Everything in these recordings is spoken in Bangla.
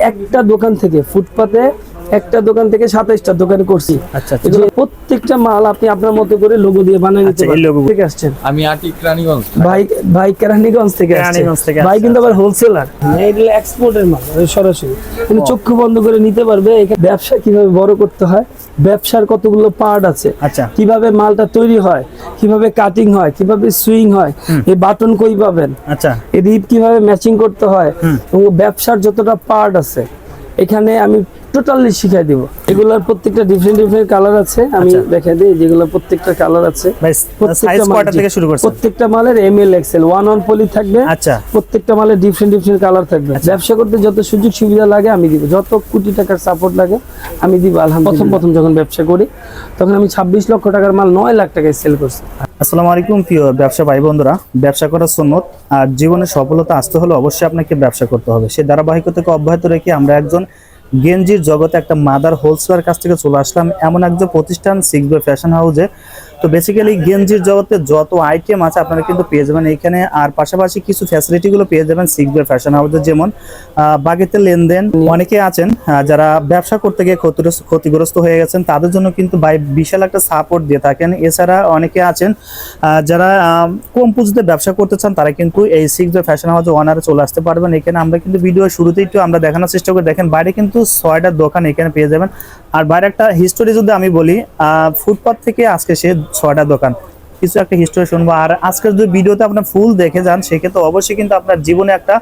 একটা দোকান থেকে ফুটপাতে একটা দোকান থেকে সাতাইশটা দোকান করছি। আচ্ছা, আচ্ছা। প্রত্যেকটা মাল আপনি আপনার মতো করে লোগো দিয়ে বানিয়ে নিতে আচ্ছা, থেকে আসছেন আমি আটিক রানীগঞ্জ। ভাই ভাই কেরানীগঞ্জ থেকে আসছে। কেরানীগঞ্জ থেকে ভাই কিন্তু আবার হোলসেলার এগুলো এক্সপোর্টের মাল সরাসরি। কিন্তু চক্ষু বন্ধ করে নিতে পারবে। এখানে ব্যবসা কীভাবে বড় করতে হয়? ব্যবসার কতগুলো পার্ট আছে? আচ্ছা। কীভাবে মালটা তৈরি হয়? কীভাবে কাটিং হয়? কীভাবে সুইং হয়? এই বাটন কই পাবেন? আচ্ছা। এই রিপ কীভাবে ম্যাচিং করতে হয়? এবং ব্যবসার যতটা পার্ট আছে এখানে আমি টোটালি শিখাই দিব। এগুলোর প্রত্যেকটা ডিফারেন্ট ডিফারেন্ট কালার আছে আমি আচ্ছা। দেখাই দিই যেগুলো প্রত্যেকটা কালার আছে। সাইজ কয়টা থেকে শুরু করছেন। প্রত্যেকটা মালের M L XL one on poly থাকবে আচ্ছা। প্রত্যেকটা মালের ডিফারেন্ট ডিফারেন্ট কালার থাকবে। ব্যবসা করতে যত সুযোগ সুবিধা লাগে আমি দিব। যত কোটি টাকার সাপোর্ট লাগে আমি দিব আলহামদুলিল্লাহ। প্রথম প্রথম যখন ব্যবসা করি তখন আমি ছাব্বিশ লক্ষ টাকার মাল নয় লাখ টাকায় সেল করছি। আসসালামু আলাইকুম প্রিয় ব্যবসা ভাই বন্ধুরা ব্যবসা করা সুন্নত আর জীবনে সফলতা আসতে হলে অবশ্যই আপনাকে ব্যবসা করতে হবে। সেই ধারাবাহিকতাকে অব্যাহত রেখে আমরা একজন গেঞ্জির জগতে একটা মাদার হোলসেলার কাছ থেকে চলে আসলাম। এমন একজন প্রতিষ্ঠান শিখবে ফ্যাশন হাউসে তো বেসিক্যালি গেঞ্জির জগতে যত আইটেম আছে আপনারা কিন্তু পেয়ে যাবেন। এখানে আর পাশাপাশি কিছু ফ্যাসিলিটিগুলো পেয়ে যাবেন বাই ফ্যাশন হাউসে যেমন বাগেতে লেনদেন অনেকে আছেন যারা ব্যবসা করতে গিয়ে ক্ষতিগ্রস্ত ক্ষতিগ্রস্ত হয়ে গেছেন, তাদের জন্য কিন্তু ভাই বিশাল একটা সাপোর্ট দিয়ে থাকেন। এছাড়া অনেকে আছেন যারা কম পুঁজিতে ব্যবসা করতে চান, তারা কিন্তু এই বাই ফ্যাশন হাউসে ওনারে চলে আসতে পারবেন। এখানে আমরা কিন্তু ভিডিও শুরুতেই একটু আমরা দেখানোর চেষ্টা করি। দেখেন, বাইরে কিন্তু ছয়টা দোকান এখানে পেয়ে যাবেন। আর বাইরে একটা হিস্টোরি যদি আমি বলি ফুটপাথ থেকে আজকে সে ছয়টা দোকান। কিছু একটা হিস্টোরি শুনব। আর আজকের যদি ভিডিওতে আপনার ফুল দেখে যান, সেক্ষেত্রে অবশ্যই কিন্তু আপনার জীবনে একটা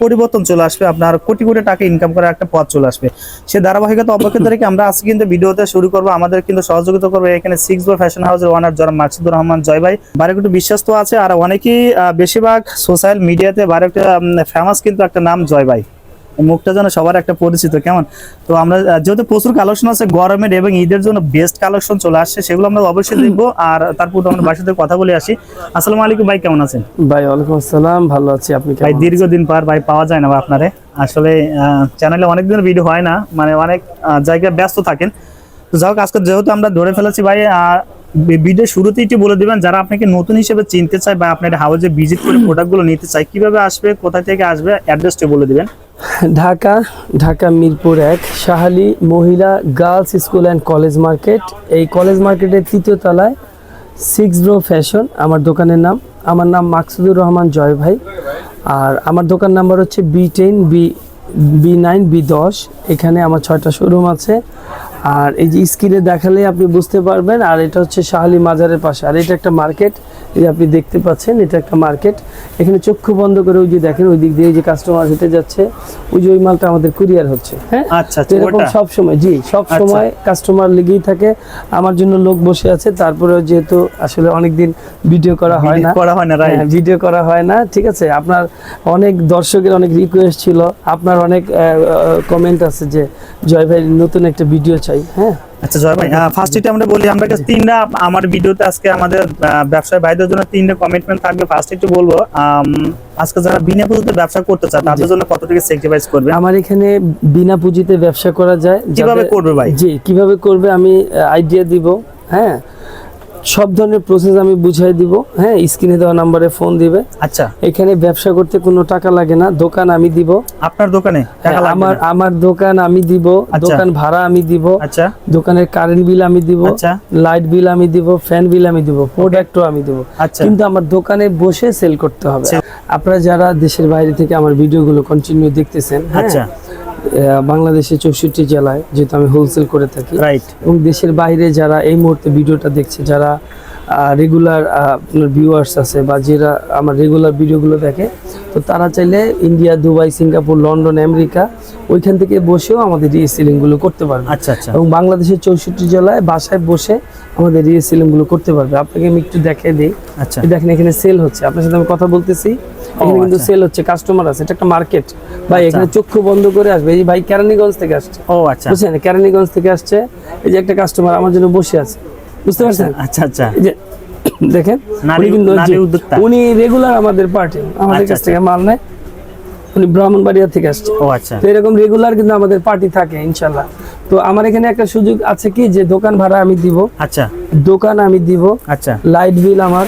পরিবর্তন চলে আসবে। আপনার কোটি কোটি টাকা ইনকাম করার একটা পথ চলে আসবে। সে ধারাবাহিকতা অবক্ষেত্র রেখে আমরা আজকে কিন্তু ভিডিওতে শুরু করব। আমাদের কিন্তু সহযোগিতা করবে এখানে সিক্স বয় ফ্যাশন হাউসের ওনার জনাব মাকসুদুর রহমান জয় ভাই। বারে একটু বিশ্বস্ত আছে, আর অনেকেই বেশিরভাগ সোশ্যাল মিডিয়াতে বারে একটা ফেমাস কিন্তু একটা নাম জয় ভাই। মুখটা যেন সবার একটা পরিচিত কেমন? তো আমরা যেহেতু প্রচুর কালেকশন আছে গরমের এবং ঈদের জন্য বেস্ট কালেকশন চলে আসছে সেগুলো আমরা অবশ্যই দেখব। আর তারপর আমরা সাথে কথা বলে আসি। আসসালামু আলাইকুম ভাই কেমন আছেন? ভাই ওয়ালাইকুম আসসালাম ভালো আছি। আপনি ভাই দীর্ঘদিন পর ভাই পাওয়া যায় না বা আপনারে। আসলে চ্যানেলে অনেক দিন ভিডিও হয় না মানে অনেক জায়গায় ব্যস্ত থাকেন। তো যাই হোক আজকে যেহেতু আমরা ধরে ফেলেছি ভাই ভিডিও শুরুতে একটু বলে দিবেন, যারা আপনাকে নতুন হিসেবে চিনতে চায় বা আপনার হাউজে ভিজিট করে প্রোডাক্টগুলো নিতে চায়, কীভাবে আসবে, কোথা থেকে আসবে অ্যাড্রেসটা বলে দিবেন। ঢাকা ঢাকা মিরপুর এক, শাহালি মহিলা girls school and college market. এই কলেজ মার্কেটের তৃতীয় তলায় সিক্স ব্রো ফ্যাশন আমার দোকানের নাম। আমার নাম মাকসুদুর রহমান জয় ভাই। আর আমার দোকান নাম্বার হচ্ছে B ten B B nine B দশ। এখানে আমার ছয়টা শোরুম আছে। আর এই যে স্ক্রিনে দেখালে আপনি বুঝতে পারবেন, আর এটা হচ্ছে শাহালি মাজারের পাশে। আর এটা একটা মার্কেট এই যে আপনি দেখতে পাচ্ছেন এটা একটা মার্কেট। এখানে চক্ষু বন্ধ করে ওই যে দেখেন ওই দিক দিয়ে যে কাস্টমার হেঁটে যাচ্ছে ওই যে ওই মালটা আমাদের কুরিয়ার হচ্ছে। হ্যাঁ? আচ্ছা আচ্ছা এরকম সব সময় জি সব আচ্ছা। সময় কাস্টমার লেগেই থাকে। আমার জন্য লোক বসে আছে তারপরে যেহেতু আসলে অনেকদিন ভিডিও করা হয় না। করা হয় না রাইট হ্যাঁ, ভিডিও করা হয় না ঠিক আছে? আপনার অনেক দর্শকের অনেক রিকোয়েস্ট ছিল আপনার অনেক কমেন্ট আছে যে জয় ভাই নতুন একটা ভিডিও চাই। হ্যাঁ? আচ্ছা জয় ভাই ফার্স্ট এটা আমরা বলি আমরা তিনটা আমার ভিডিওতে আজকে আমাদের ব্যবসায় ভাইদের জন্য তিনটা কমিটমেন্ট থাকবে। ফার্স্ট একটু বলব আজকে যারা বিনা পুঁজিতে ব্যবসা করতে চায় তাদের জন্য কত টাকা স্যাক্রিফাইস করবে? আমার এখানে বিনা পুঁজিতে ব্যবসা করা যায় কীভাবে করবে ভাই? জি কীভাবে করবে আমি আইডিয়া দিব হ্যাঁ? সব ধরনের প্রসেস আমি বুঝাই দিব। হ্যাঁ স্ক্রিনে দেওয়া নাম্বারে ফোন দিবে। আচ্ছা। এখানে ব্যবসা করতে কোনো টাকা লাগে না দোকান আমি দিব। আপনার দোকানে হ্যাঁ, আমার আমার দোকান আমি দিব আচ্ছা। দোকান ভাড়া আমি দিব। আচ্ছা। দোকানের কারেন্ট বিল আমি দিব। আচ্ছা। লাইট বিল আমি দিব ফ্যান বিল আমি দিব প্রোডাক্টও আমি দিব। আচ্ছা। কিন্তু আমার দোকানে বসে সেল করতে হবে। আপনারা যারা দেশের বাইরে থেকে আমার ভিডিওগুলো কন্টিনিউ দেখতেছেন হ্যাঁ, আচ্ছা। আহ, বাংলাদেশের চৌষট্টি জেলায় যেহেতু আমি হোলসেল করে থাকি। রাইট এবং দেশের বাইরে যারা এই মুহূর্তে ভিডিওটা দেখছে যারা রেগুলার আপনার ভিউয়ার্স আছে বা যারা আমার রেগুলার ভিডিওগুলো দেখে তো তারা চাইলে India Dubai Singapore London America ওইখান থেকে বসেও আমাদের রিসেলিংগুলো করতে পারবে। আচ্ছা আচ্ছা। এবং বাংলাদেশের চৌষট্টি জেলায় বাসায় বসে আমাদের রিসেলিংগুলো করতে পারবে। আপনাকে আমি একটু দেখে দিই। আচ্ছা। দেখেন এখানে সেল হচ্ছে। আপনার সাথে আমি কথা বলতেছি। এখানে কিন্তু আচ্ছা। সেল হচ্ছে। কাস্টমার আছে এটা একটা মার্কেট ভাই আচ্ছা। এখানে চক্ষু বন্ধ করে আসবে। এই ভাই কেরানীগঞ্জ থেকে আসছে। ও আচ্ছা। বুঝছেন? কেরানীগঞ্জ থেকে আসছে। এই যে একটা কাস্টমার আমার জন্য বসে আছে। বুঝতে পারছেন? আচ্ছা আচ্ছা। এই যে দেখেন নারী- উনি রেগুলার আমাদের পার্টি আমাদের আচ্ছা, কাছ থেকে মাল নেয়। উনি ব্রাহ্মণবাড়িয়া থেকে আসছে। ও আচ্ছা। তো এরকম রেগুলার কিন্তু আমাদের পার্টি থাকে ইনশাল্লাহ তো আমার এখানে একটা সুযোগ আছে কি যে দোকান ভাড়া আমি দিব। আচ্ছা। দোকান আমি দিব। আচ্ছা। লাইট বিল আমার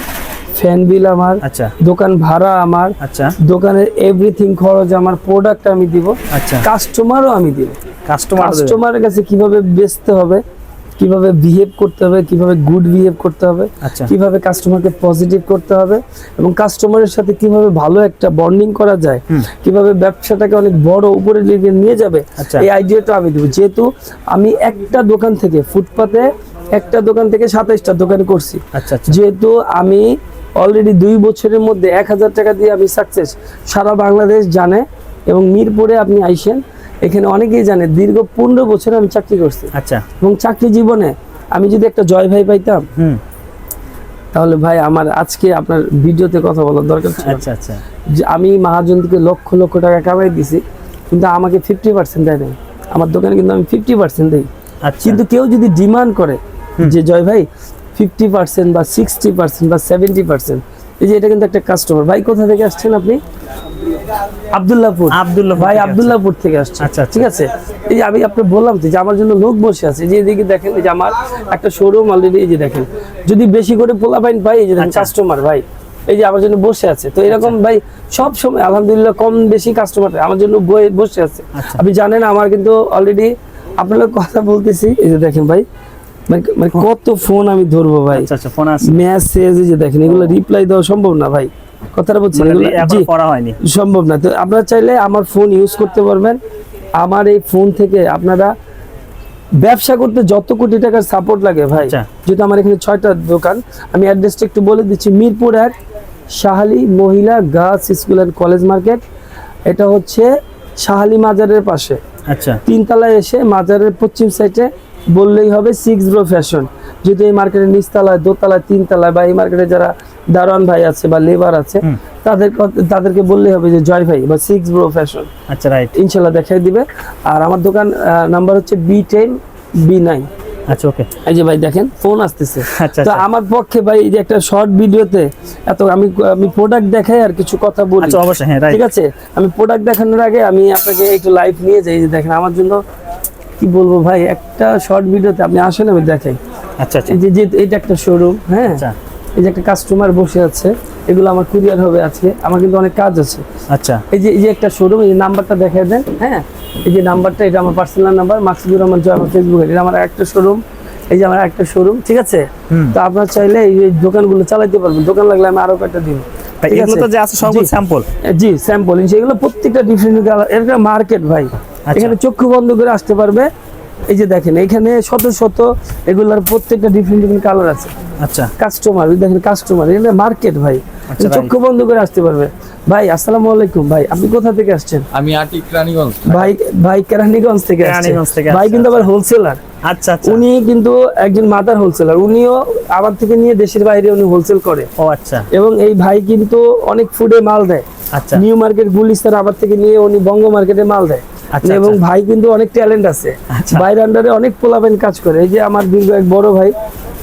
ফ্যান বিল আমার আচ্ছা। দোকান ভাড়া আমার আচ্ছা। দোকানের এভরিথিং খরচ আমার প্রোডাক্ট আমি দিব। আচ্ছা। কাস্টমারও আমি দিব। কাস্টমার কাস্টমারের কাছে কীভাবে বেচতে হবে কীভাবে বিহেভ করতে হবে কীভাবে গুড বিহেভ করতে হবে আচ্ছা কীভাবে কাস্টমারকে পজিটিভ করতে হবে এবং কাস্টমারের সাথে কীভাবে ভালো একটা বন্ডিং করা যায়। কীভাবে ব্যবসাটাকে অনেক বড় উপরে নিয়ে যাবে আচ্ছা। এই আইডিয়াটা আমি দেবো যেহেতু আমি একটা দোকান থেকে ফুটপাতে একটা দোকান থেকে সাতাইশটা দোকান করছি আচ্ছা আচ্ছা যেহেতু আমি অলরেডি দুই বছরের মধ্যে এক হাজার টাকা দিয়ে আমি সাকসেস সারা বাংলাদেশ জানে এবং মিরপুরে আপনি আইসেন এখানে অনেকেই জানে দীর্ঘ পনেরো বছর আমি চাকরি করছি। আচ্ছা। এবং চাকরি জীবনে আমি যদি একটা জয় ভাই পাইতাম তাহলে ভাই আমার আজকে আপনার ভিডিওতে কথা বলার দরকার ছিল। আচ্ছা আচ্ছা। যে আমি মহাজন থেকে লক্ষ লক্ষ টাকা কামাই দিছি কিন্তু আমাকে ফিফটি পার্সেন্ট দেয় নাই। আমার দোকানে কিন্তু আমি ফিফটি পার্সেন্ট দিই। কিন্তু কেউ যদি ডিমান্ড করে যে জয় ভাই ফিফটি পার্সেন্ট বা সিক্সটি পার্সেন্ট বা সেভেন্টি পার্সেন্ট এই যে এটা কিন্তু একটা কাস্টমার ভাই কোথা থেকে আসছেন আপনি? আবদুল্লাহপুর। আব্দুল্লাহ ভাই আবদুল্লাহপুর থেকে আসছে আচ্ছা, আচ্ছা। ঠিক আছে? এই যে আমি আপনাকে বললাম যে আমার জন্য লোক বসে আছে। যে এদিকে দেখেন এই যে আমার একটা শোরুম অলরেডি এই যে দেখেন। যদি বেশি করে পোলা পাইন পাই এই যে আচ্ছা। কাস্টমার ভাই। এই যে আমার জন্য বসে আছে। তো এরকম ভাই সব সময় আলহামদুলিল্লাহ কম বেশি কাস্টমার আমার জন্য বসে আছে। আচ্ছা। আপনি জানেন আমার কিন্তু অলরেডি আপনার কথা বলতেছি। এই যে দেখেন ভাই মানে মানে কত ফোন আমি ধরবো ভাই? আচ্ছা আচ্ছা মেসেজ যে দেখেন এগুলো রিপ্লাই দেওয়া সম্ভব না ভাই। কথাটা বলছেন মানে সম্ভব না। তো আপনারা চাইলে আমার ফোন ইউজ করতে পারবেন। আমার এই ফোন থেকে আপনারা ব্যবসা করতে যত কোটি টাকার সাপোর্ট লাগে ভাই। আচ্ছা। যেহেতু আমার এখানে ছয়টা দোকান আমি অ্যাড্রেসটা একটু বলে দিচ্ছি। মিরপুর এক শাহালি মহিলা girls school and college market. এটা হচ্ছে শাহালি মাজারের পাশে। আচ্ছা। তিনতলায় এসে মাজারের পশ্চিম সাইডে বললেই হবে সিক্স ব্রো ফ্যাশন যেহেতু এই মার্কেটের নিচতলায় দোতলায় তিনতলায় বা এই মার্কেটে যারা দারোয়ান ভাই আছে বা লেবার আছে তাদের তাদেরকে বললেই হবে যে জয় ভাই বা সিক্স ব্রো ফ্যাশন আচ্ছা রাইট ইনশাল্লাহ দেখাই দিবে। আর আমার দোকান নাম্বার হচ্ছে বি টেন বি নাইন আচ্ছা ওকে এই যে ভাই দেখেন ফোন আসতেছে। আচ্ছা তো আচ্ছা আমার পক্ষে ভাই এই যে একটা শর্ট ভিডিওতে এত আমি আমি প্রোডাক্ট দেখাই আর কিছু কথা বলি। আচ্ছা অবশ্যই হ্যাঁ ঠিক আছে? আমি প্রোডাক্ট দেখানোর আগে আমি আপনাকে একটু লাইভ নিয়ে যাই যে দেখেন আমার জন্য কি বলব ভাই একটা শর্ট ভিডিওতে আপনি আসেন আমি দেখাই। আচ্ছা আচ্ছা। যে এটা একটা শোরুম হ্যাঁ? আচ্ছা। এই যে একটা কাস্টমার বসে আছে এগুলো আমার কুরিয়ার হবে আজকে আমার কিন্তু অনেক কাজ আছে। আচ্ছা। এই যে এই যে একটা শোরুম এই নাম্বারটা দেখাই দেন হ্যাঁ? এই যে নাম্বারটা এটা আমার পার্সোনাল নাম্বার মাকসুদুর রহমান জয় আমার ফেসবুকে এটা আমার একটা শোরুম এই যে আমার একটা শোরুম ঠিক আছে? তো আপনার চাইলে এই যে দোকানগুলো চালাতে পারবেন দোকান লাগলে আমি আরও কয়েকটা দিব। ঠিক এগুলো? তো যে আছে সবগুলো জি। স্যাম্পল জি স্যাম্পল সেগুলো প্রত্যেকটা ডিফারেন্ট এটা মার্কেট ভাই। এখানে চক্ষু বন্ধ করে আসতে পারবে। এই যে দেখেন এখানে শত শত এগুলার প্রত্যেকটা ডিফারেন্ট ডিফারেন্ট কালার আছে। আচ্ছা। কাস্টমার দেখেন কাস্টমার এখানে মার্কেট ভাই। আচ্ছা, চক্ষু বন্ধ করে আসতে পারবে। ভাই আসসালামু আলাইকুম ভাই আপনি কোথা থেকে আসছেন? আমি আটিক রানীগঞ্জ ভাই ভাই কেরানীগঞ্জ থেকে কেরানীগঞ্জ থেকে ভাই কিন্তু আবার হোলসেলার আচ্ছা আচ্ছা। উনি কিন্তু একজন মাদার হোলসেলার উনিও আমার থেকে নিয়ে দেশের বাইরে উনি হোলসেল করে। ও আচ্ছা। এবং এই ভাই কিন্তু অনেক ফুডে মাল দেয়। আচ্ছা। নিউ মার্কেট গুলিস্তান আমার থেকে নিয়ে উনি বঙ্গ মার্কেটে মাল দেয়। আচ্ছা, এবং আচ্ছা। ভাই কিন্তু অনেক ট্যালেন্ট আছে। আচ্ছা। বাইরের আন্ডারে অনেক পোলাবেন কাজ করে। এই যে আমার দীর্ঘ এক বড় ভাই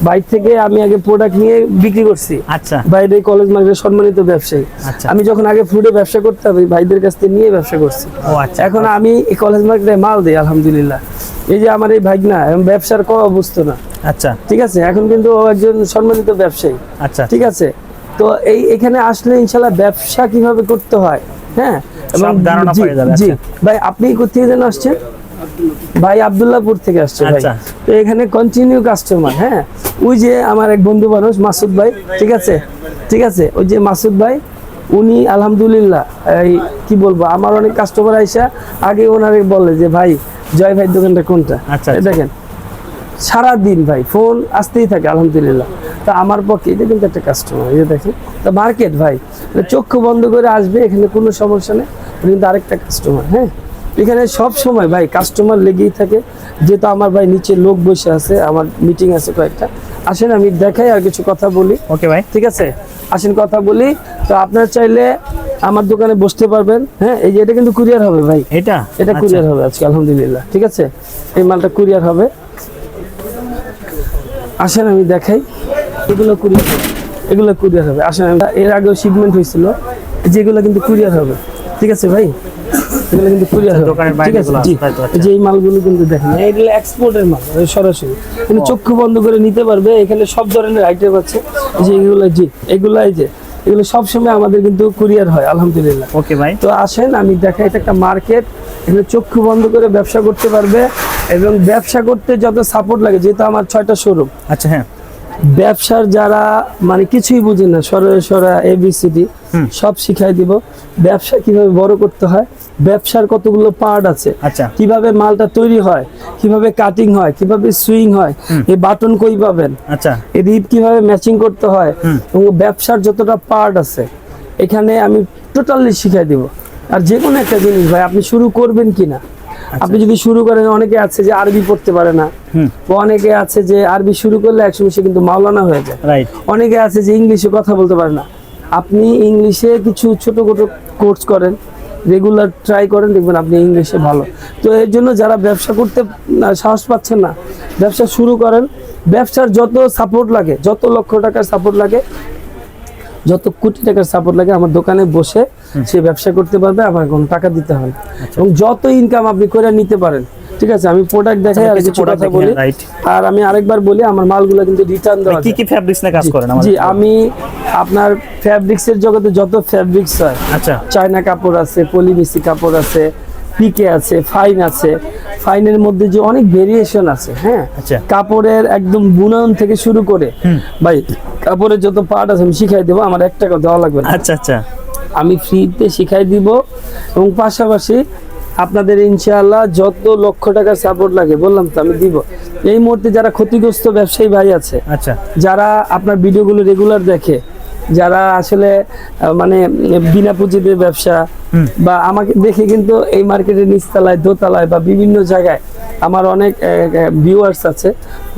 বাইর থেকে আমি আগে প্রোডাক্ট নিয়ে বিক্রি করছি। আচ্ছা। বাইরে কলেজ মার্কেটে সম্মানিত ব্যবসায়ী। আচ্ছা। আমি যখন আগে ফুডে ব্যবসা করতাম এই ভাইদের কাছ থেকে নিয়ে ব্যবসা করছি। ও আচ্ছা। এখন আমি এই কলেজ মার্কেটে মাল দিই আলহামদুলিল্লাহ। এই যে আমার এই ভাগনা ব্যবসার কম অবস্থা না। আচ্ছা। ঠিক আছে? এখন কিন্তু ও একজন সম্মানিত ব্যবসায়ী। আচ্ছা। ঠিক আছে? তো এই এখানে আসলে ইনশাল্লাহ ব্যবসা কীভাবে করতে হয় হ্যাঁ? সব ধারণা পেয়ে যাবে, জি। আচ্ছা। ভাই আপনি কোথেকে যেন আসছেন? ভাই আবদুল্লাহপুর থেকে আসছে ভাই। আচ্ছা। তো এখানে কন্টিনিউ কাস্টমার হ্যাঁ? ওই যে আমার এক বন্ধু মানুষ মাসুদ ভাই ঠিক আছে? ঠিক আছে? ওই যে মাসুদ ভাই উনি আলহামদুলিল্লাহ এই কি বলব আমার অনেক কাস্টমার আইসা আগে ওনারে বলে যে ভাই জয় ভাই দোকানটা কোনটা? আচ্ছা। দেখেন সারা দিন ভাই ফোন আসতেই থাকে আলহামদুলিল্লাহ। তা আমার পক্ষে এটা কিন্তু একটা কাস্টমার এই যে দেখেন। তা মার্কেট ভাই চক্ষু বন্ধ করে আসবে এখানে কোনো সমস্যা নেই কিন্তু আরেকটা কাস্টমার হ্যাঁ? এখানে সব সময় ভাই কাস্টমার লেগেই থাকে। যেহেতু আমার ভাই নিচে লোক বসে আছে আমার মিটিং আছে কয়েকটা। আসেন আমি দেখাই আর কিছু কথা বলি। ওকে ভাই। ঠিক আছে? আসেন কথা বলি। তো আপনার চাইলে আমার দোকানে বসতে পারবেন হ্যাঁ? এই যে এটা কিন্তু কুরিয়ার হবে ভাই। এটা? এটা আচ্ছা। কুরিয়ার হবে আজকে আলহামদুলিল্লাহ। ঠিক আছে? এই মালটা কুরিয়ার হবে। আসেন আমি দেখাই। এগুলো কুরিয়ার হবে। এগুলো কুরিয়ার হবে। আসেন আমি- এর আগেও শিপমেন্ট হয়েছিল। যেগুলো কিন্তু কুরিয়ার হবে। ঠিক আছে ভাই? এগুলো কিন্তু কুরিয়ার হবে। ঠিক আছে আচ্ছা। যে এই মালগুলো কিন্তু দেখেন এগুলো এক্সপোর্টের মাল সরাসরি। কিন্তু চক্ষু বন্ধ করে নিতে পারবে। এখানে সব ধরনের আইটেম আছে। যে এগুলো জি এগুলো যে এগুলো সবসময় আমাদের কিন্তু কুরিয়ার হয় আলহামদুলিল্লাহ। ওকে ভাই। তো আসেন আমি দেখাই এটা একটা মার্কেট এখানে চক্ষু বন্ধ করে ব্যবসা করতে পারবে। এবং ব্যবসা করতে যত সাপোর্ট লাগে যেহেতু আমার ছয়টা শোরুম আচ্ছা হ্যাঁ। ব্যবসার যারা মানে কিছুই বুঝে না সরা সরা এবিসিডি। সব শিখাই দিব। ব্যবসা কীভাবে বড় করতে হয় ব্যবসার কতগুলো পার্ট আছে আচ্ছা। কীভাবে মালটা তৈরি হয় কীভাবে কাটিং হয় কীভাবে সুইং হয় এই বাটন কই পাবেন? আচ্ছা। এই রিপ কীভাবে ম্যাচিং করতে হয় এবং ব্যবসার যতটা পার্ট আছে এখানে আমি টোটালি শিখাই দিব। আর যে কোনো একটা জিনিস ভাই আপনি শুরু করবেন কিনা আপনি যদি শুরু করেন অনেকে আছে যে আরবি পড়তে পারে না। বা অনেকে আছে যে আরবি শুরু করলে একসময় সে কিন্তু মাওলানা হয়ে যায়। অনেকে আছে যে ইংলিশে কথা বলতে পারে না। আপনি ইংলিশে কিছু ছোট ছোটো কোর্স করেন রেগুলার ট্রাই করেন দেখবেন আপনি ইংলিশে ভালো। তো এর জন্য যারা ব্যবসা করতে সাহস পাচ্ছেন না ব্যবসা শুরু করেন। ব্যবসার যত সাপোর্ট লাগে যত লক্ষ টাকার সাপোর্ট লাগে যত কোটি টাকার সাপোর্ট লাগে আমার দোকানে বসে সে ব্যবসা করতে পারবে আমার কোনো টাকা দিতে হবে। এবং যত ইনকাম আপনি করে নিতে পারেন ঠিক আছে? আমি প্রোডাক্ট দেখাই আর কিছু কথা বলি। আর আমি আরেকবার বলি আমার মালগুলো কিন্তু রিটার্ন দেওয়া কি কি ফ্যাব্রিক্স নিয়ে কাজ করেন জি আমি আপনার ফ্যাব্রিক্স এর জগতে যত ফ্যাব্রিক্স হয় আচ্ছা। চায়না কাপড় আছে পলিমিসি কাপড় আছে পিকে আছে ফাইন আছে ফাইনের মধ্যে যে অনেক ভেরিয়েশন আছে হ্যাঁ? আচ্ছা। কাপড়ের একদম বুনন থেকে শুরু করে। ভাই কাপড়ের যত পার্ট আছে আমি শিখাই দেবো আমার এক টাকা দেওয়া লাগবে না। আচ্ছা আচ্ছা। আমি ফ্রিতে শিখাই দিব এবং পাশাপাশি আপনাদের ইনশাআল্লাহ যত লক্ষ টাকার সাপোর্ট লাগে বললাম তো আমি দিব। এই মুহূর্তে যারা ক্ষতিগ্রস্ত ব্যবসায়ী ভাই আছে আচ্ছা। যারা আপনার ভিডিওগুলো রেগুলার দেখে যারা আসলে মানে বিনা পুঁজিতে ব্যবসা বা আমাকে দেখে কিন্তু এই মার্কেটের নিচতলায় দোতলায় বা বিভিন্ন জায়গায় আমার অনেক ভিউয়ার্স আছে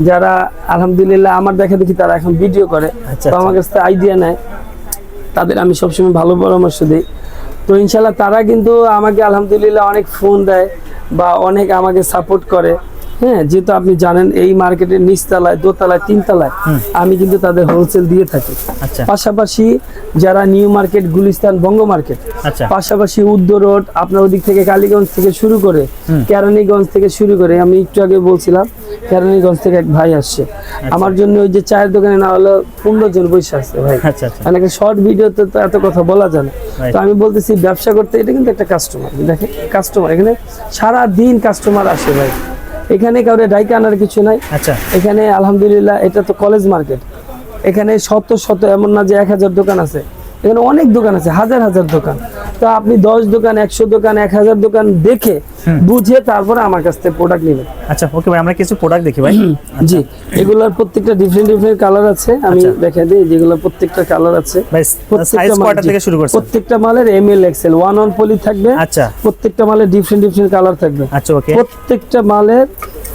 যারা আলহামদুলিল্লাহ আমার দেখা দেখি তারা এখন ভিডিও করে আচ্ছা, তো আমার কাছ থেকে আইডিয়া নেয়। তাদের আমি সবসময় ভালো পরামর্শ দিই। তো ইনশাল্লাহ তারা কিন্তু আমাকে আলহামদুলিল্লাহ অনেক ফোন দেয় বা অনেক আমাকে সাপোর্ট করে। হ্যাঁ যেহেতু আপনি জানেন এই মার্কেটের নিচতলায় দোতলায় তিনতলায় আমি কিন্তু তাদের হোলসেল দিয়ে থাকি। আচ্ছা। পাশাপাশি যারা new market Gulistan Banga market আচ্ছা। পাশাপাশি উদ্য রোড আপনার ওদিক থেকে কালীগঞ্জ থেকে শুরু করে কেরানীগঞ্জ থেকে শুরু করে আমি একটু আগে বলছিলাম কেরানীগঞ্জ থেকে এক ভাই আসছে। আমার জন্য ওই যে চায়ের দোকানে না হলো পনেরো জন বসে আসছে ভাই। আচ্ছা আচ্ছা। অনেকে শর্ট ভিডিওতে তো এত কথা বলা যায় না। তো আমি বলতেছি ব্যবসা করতে এটা কিন্তু একটা কাস্টমার দেখেন কাস্টমার এখানে সারা দিন কাস্টমার আসে ভাই। এখানে কাউরে ডাইকে আনার কিছু নাই। আচ্ছা। এখানে আলহামদুলিল্লাহ এটা তো কলেজ মার্কেট এখানে শত শত এমন না যে এক হাজার দোকান আছে। এখানে অনেক দোকান আছে হাজার হাজার দোকান। তো আপনি দশ দোকান একশো দোকান এক হাজার দোকান দেখে বুঝে তারপরে আমার কাছ থেকে প্রোডাক্ট নেবেন। আচ্ছা ওকে ভাই আমরা কিছু প্রোডাক্ট দেখি ভাই। জি এগুলোর প্রত্যেকটা ডিফারেন্ট ডিফারেন্ট কালার আছে। আমি আচ্ছা। দেখা দিই যেগুলো প্রত্যেকটা কালার আছে। সাইজ কয়টা থেকে শুরু করছেন প্রত্যেকটা মালের M L XL one on poly থাকবে। আচ্ছা। প্রত্যেকটা মালের ডিফারেন্ট ডিফারেন্ট কালার থাকবে। আচ্ছা ওকে প্রত্যেকটা মালের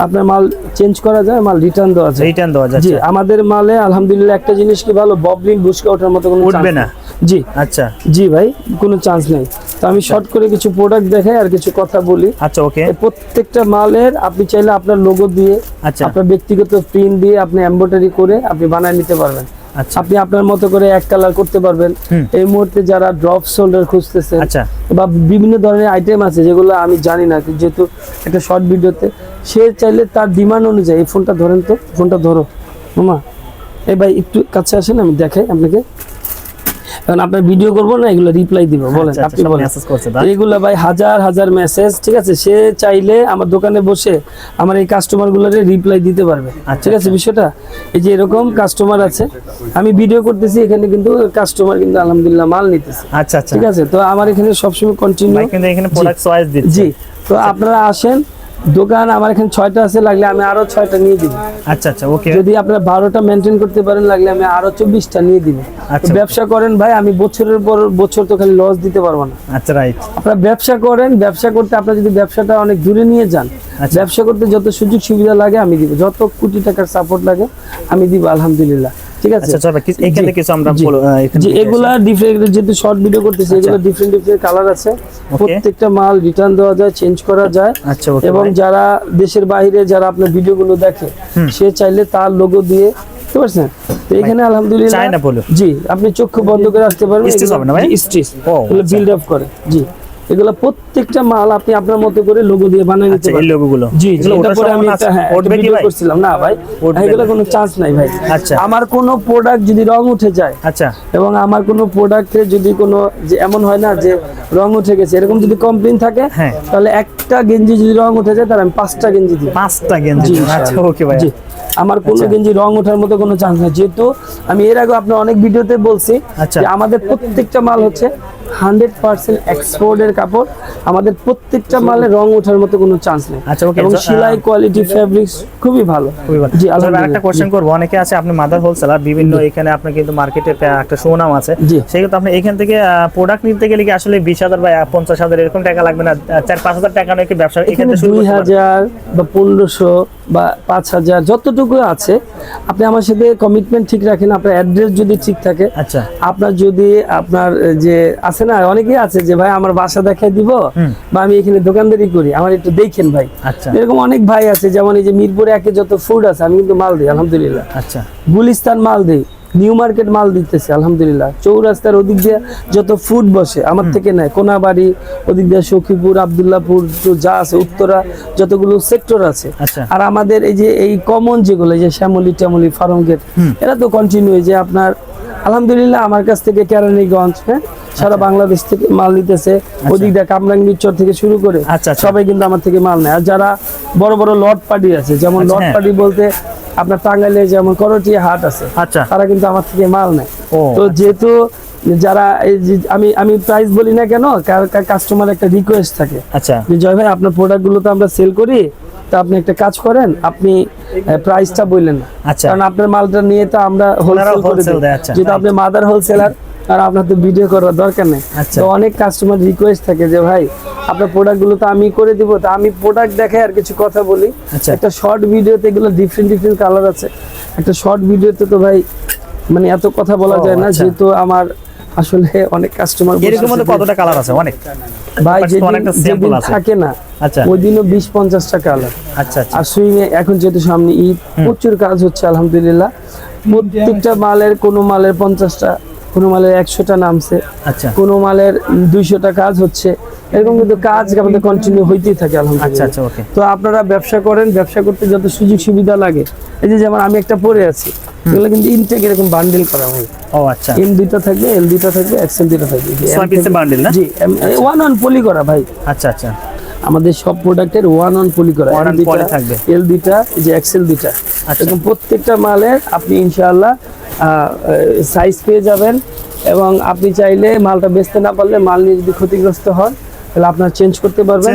আপনার মাল চেঞ্জ করা যায় মাল রিটার্ন দেওয়া যায়। রিটার্ন দেওয়া জি আমাদের মালে আলহামদুলিল্লাহ একটা জিনিস কি ভালো ববলিং বুসকা ওঠার মতো কোনো উঠবে না। জি। আচ্ছা। জি ভাই কোনো চান্স নেই। তো আমি শর্ট করে কিছু প্রোডাক্ট দেখাই আর কিছু কথা বলি। আচ্ছা ওকে প্রত্যেকটা মালের আপনি চাইলে আপনার লোগো দিয়ে আচ্ছা। আপনার ব্যক্তিগত প্রিন্ট দিয়ে আপনি এমব্রয়ডারি করে আপনি বানায় নিতে পারবেন। আচ্ছা। আপনি আপনার মতো করে এক কালার করতে পারবেন। এই মুহূর্তে যারা ড্রপ শোল্ডার খুঁজতেছেন আচ্ছা। বা বিভিন্ন ধরনের আইটেম আছে যেগুলো আমি জানি না যেহেতু একটা শর্ট ভিডিওতে সে চাইলে তার ডিমান্ড অনুযায়ী এই ফোনটা ধরেন তো ফোনটা ধরো। মামা এই ভাই একটু কাছে আসেন আমি দেখাই আপনাকে। কারণ আপনার ভিডিও করব না এগুলো রিপ্লাই দিব বলেন আচ্ছা, আপনি বলেন। তাই? এগুলো ভাই হাজার হাজার মেসেজ ঠিক আছে? সে চাইলে আমার দোকানে বসে আমার এই কাস্টমারগুলোর রিপ্লাই দিতে পারবে আচ্ছা, ঠিক আছে বিষয়টা? এই যে এরকম কাস্টমার আছে আমি ভিডিও করতেছি এখানে কিন্তু কাস্টমার কিন্তু আলহামদুলিল্লাহ মাল নিতেছে আচ্ছা আচ্ছা। ঠিক আছে? তো আমার এখানে সবসময় কন্টিনিউ ভাই কিন্তু এখানে প্রোডাক্ট চয়েস দিচ্ছে। জি তো আপনারা আসেন দোকান আমার এখানে ছয়টা আছে লাগলে আমি আরও ছয়টা নিয়ে দিব। আচ্ছা আচ্ছা ওকে। যদি আপনারা বারোটা মেনটেন করতে পারেন লাগলে আমি আরও চব্বিশটা নিয়ে দিব। আচ্ছা। ব্যবসা করেন ভাই আমি বছরের পর বছর তো খালি লস দিতে পারব না। আচ্ছা রাইট আপনারা ব্যবসা করেন ব্যবসা করতে আপনার যদি ব্যবসাটা অনেক দূরে নিয়ে যান আচ্ছা। ব্যবসা করতে যত সুযোগ সুবিধা লাগে আমি দিব যত কোটি টাকার সাপোর্ট লাগে আমি দিব আলহামদুলিল্লাহ। ঠিক আছে? আচ্ছা এখানে কিছু আমরা বলো- এগুলা ডিফারেন্ট যেহেতু শর্ট ভিডিও করতেছি এগুলো ডিফারেন্ট ডিফারেন্ট কালার আছে। প্রত্যেকটা মাল রিটার্ন দেওয়া যায় চেঞ্জ করা যায়। আচ্ছা এবং যারা দেশের বাইরে যারা আপনার ভিডিওগুলো দেখে সে চাইলে তার লোগো দিয়ে বুঝতে পারছেন? তো এখানে আলহামদুলিল্লাহ। জি আপনি চক্ষু বন্ধ করে আসতে পারবেন Stitch হবে না ভাই? স্টিচ। বিল্ড আপ করে জি। এগুলো প্রত্যেকটা মাল আপনি আপনার মতো করে লোগো দিয়ে বানিয়ে নিতে আচ্ছা এই পারেন লোগোগুলো জি জি এটা পরে আমি একটা হ্যাঁ উঠবে কি ভাই? করছিলাম। না ভাই এগুলো কোনো চান্স নাই ভাই। আচ্ছা। আমার কোনো প্রোডাক্ট যদি রং উঠে যায় আচ্ছা। এবং আমার কোনো প্রোডাক্টে যদি কোনো যে এমন হয় না যে রং উঠে গেছে এরকম যদি কমপ্লেন থাকে হ্যাঁ। তাহলে একটা গেঞ্জি যদি রং উঠে যায় তাহলে আমি পাঁচটা গেঞ্জি দিই পাঁচটা গেঞ্জি আচ্ছা ওকে ভাই জি। আমার কোনো গেঞ্জি রং ওঠার মতো কোনো চান্স নেই। যেহেতু আমি এর আগে আপনার অনেক ভিডিওতে বলছি আচ্ছা। যে আমাদের প্রত্যেকটা মাল হচ্ছে হান্ড্রেড পার্সেন্ট এক্সপোর্টের কাপড় আমাদের প্রত্যেকটা মালে রং ওঠার মতো কোনো চান্স নেই। আচ্ছা, এবং সেলাই কোয়ালিটি ফেব্রিক্স খুবই ভালো। খুবই ভালো। জি আচ্ছা, আলহামদুলিল্লাহ আরেকটা কোশ্চেন করব। অনেকে আছে আপনি মাদার হোলসেলার বিভিন্ন এখানে আপনার কিন্তু মার্কেটে একটা সুনাম আছে। জি। সেক্ষেত্রে আপনি এখান থেকে প্রোডাক্ট নিতে গেলে কি আসলে বিশ হাজার বা পঞ্চাশ হাজার এরকম টাকা লাগবে না? আহ, চার পাঁচ হাজার টাকা নয় কি ব্যবসা এখানে থেকে শুরু দুই করতে পারবেন? হাজার বা পনেরোশো বা পাঁচ হাজার যতটুকু আছে আপনি আমার সাথে কমিটমেন্ট ঠিক রাখেন আপনার অ্যাড্রেস যদি ঠিক থাকে। আচ্ছা। আপনার যদি আপনার যে আছে না অনেকেই আছে যে ভাই আমার বাসা দেখাই দিব বা আমি এখানে দোকানদারি করি আমার একটু দেখেন ভাই। আচ্ছা। এরকম অনেক ভাই আছে যেমন এই যে মিরপুরে একে যত ফুড আছে আমি কিন্তু মাল দিই আলহামদুলিল্লাহ। আচ্ছা। গুলিস্তান মাল দিই। নিউ মার্কেট মাল দিতেছে আলহামদুলিল্লাহ। চৌরাস্তার ওদিক দিয়ে যত ফুড বসে আমার থেকে নেয়। কোনাবাড়ি ওদিক দিয়ে সখীপুর আবদুল্লাপুর যা আছে উত্তরা যতগুলো সেক্টর আছে। আচ্ছা। আর আমাদের এই যে এই কমন যেগুলো যে শ্যামলি ট্যামলি ফার্ম গেট এরা তো কন্টিনিউ যে আপনার আলহামদুলিল্লাহ আমার কাছ থেকে কেরানীগঞ্জ হ্যাঁ? সারা বাংলাদেশ থেকে মাল নিতেছে। ওদিক দিয়ে কামরাঙ্গীরচর থেকে শুরু করে আচ্ছা, আচ্ছা। সবাই কিন্তু আমার থেকে মাল নেয়। আর যারা বড় বড় লট পার্টি আছে যেমন আচ্ছা, লট হ্যাঁ। পার্টি বলতে আপনার টাঙ্গাইলে যেমন করটিয়া হাট আছে আচ্ছা। তারা কিন্তু আমার থেকে মাল নেয়। তো যেহেতু যারা এই আমি আমি প্রাইস বলি না কেন কাস্টমার একটা রিকোয়েস্ট থাকে। আচ্ছা। জয় ভাই আপনার প্রোডাক্টগুলো তো আমরা সেল করি তা আপনি একটা কাজ করেন আপনি প্রাইসটা বললেন না। আচ্ছা। কারণ আপনার মালটা নিয়ে তো আমরা হোলসেল করে দিই। আচ্ছা। যেহেতু আপনি মাদার হোলসেলার আর আপনার তো ভিডিও করার দরকার নেই। আচ্ছা। তো অনেক কাস্টমার রিকোয়েস্ট থাকে যে ভাই আপনার প্রোডাক্টগুলো তো আমি করে দিব তো আমি প্রোডাক্ট দেখে আর কিছু কথা বলি। আচ্ছা। একটা শর্ট ভিডিওতে এগুলো ডিফারেন্ট ডিফারেন্ট কালার আছে। একটা শর্ট ভিডিওতে তো ভাই মানে এত কথা বলা যায় না আচ্ছা। যেহেতু আমার আসলে অনেক কাস্টমার এরকম মধ্যে কতটা কালার আছে? অনেক। ভাই যেদিন অনেকটা আছে। থাকে না আচ্ছা। ওই দিনও বিশ পঞ্চাশটা কালার আচ্ছা আর সুইংয়ে এখন যেহেতু সামনে ঈদ প্রচুর কাজ হচ্ছে আলহামদুলিল্লাহ। প্রত্যেকটা মালের কোনো মালের পঞ্চাশটা কোনো মালের একশোটা নামছে। আচ্ছা। কোনো মালের দুইশোটা কাজ হচ্ছে। এরকম কিন্তু কাজ আমাদের কন্টিনিউ হইতেই থাকে আচ্ছা আলহামদুলিল্লাহ। আচ্ছা ওকে তো আপনারা ব্যবসা করেন ব্যবসা করতে যত সুযোগ সুবিধা লাগে এই যে যেমন আমি একটা পরে আছি এগুলো কিন্তু ইনটেক এরকম বান্ডেল করা হয়। ও আচ্ছা। এম দুইটা থাকবে এল দুইটা থাকবে এক্সেল দুইটা থাকবে। বান্ডিল না? জি ওয়ান অন পলি করা ভাই। আচ্ছা আচ্ছা। আমাদের সব প্রোডাক্টের ওয়ান অন পলি করা। থাকবে। এল দুইটা এই যে এক্সেল দুইটা। আচ্ছা। এরকম প্রত্যেকটা মালের আপনি ইনশাআল্লাহ সাইজ পেয়ে যাবেন এবং আপনি চাইলে মালটা বেচতে না পারলে মাল নিয়ে যদি ক্ষতিগ্রস্ত হন তাহলে আপনার চেঞ্জ করতে পারবেন।